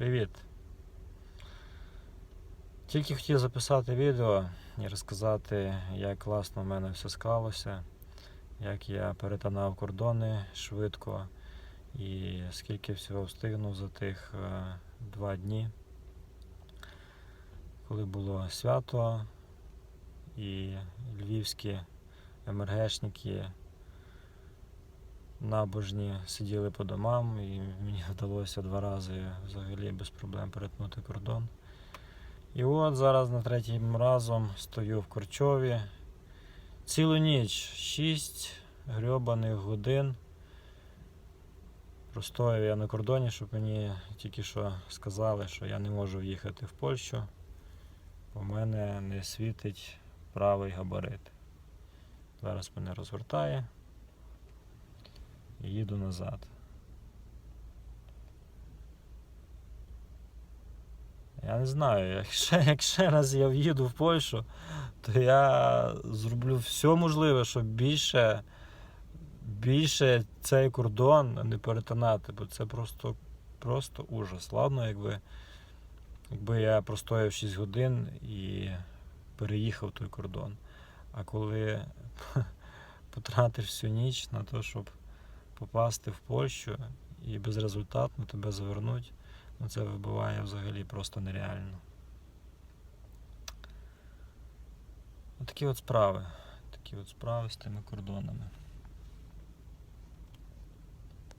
Привіт. Тільки хотів записати відео і розказати, як класно в мене все склалося, як я перетинав кордони швидко і скільки всього встигнув за тих е, два дні, коли було свято, і львівські МРГшники набожні сиділи по домам, і мені вдалося два рази взагалі без проблем перетнути кордон. І от зараз на третім разом стою в Корчові. Цілу ніч, 6 грьобаних годин. Простояв я на кордоні, щоб мені тільки що сказали, що я не можу в'їхати в Польщу, бо в мене не світить правий габарит. Зараз мене розвертає і їду назад. Я не знаю, якщо, як ще раз я в'їду в Польщу, то я зроблю все можливе, щоб більше, більше цей кордон не перетинати, бо це просто, просто ужас. Ладно, якби, якби я простояв 6 годин і переїхав той кордон. А коли потратиш всю ніч на те, щоб попасти в Польщу і безрезультатно тебе завернуть, ну це вибиває взагалі просто нереально. Такі от справи. Такі от справи з тими кордонами.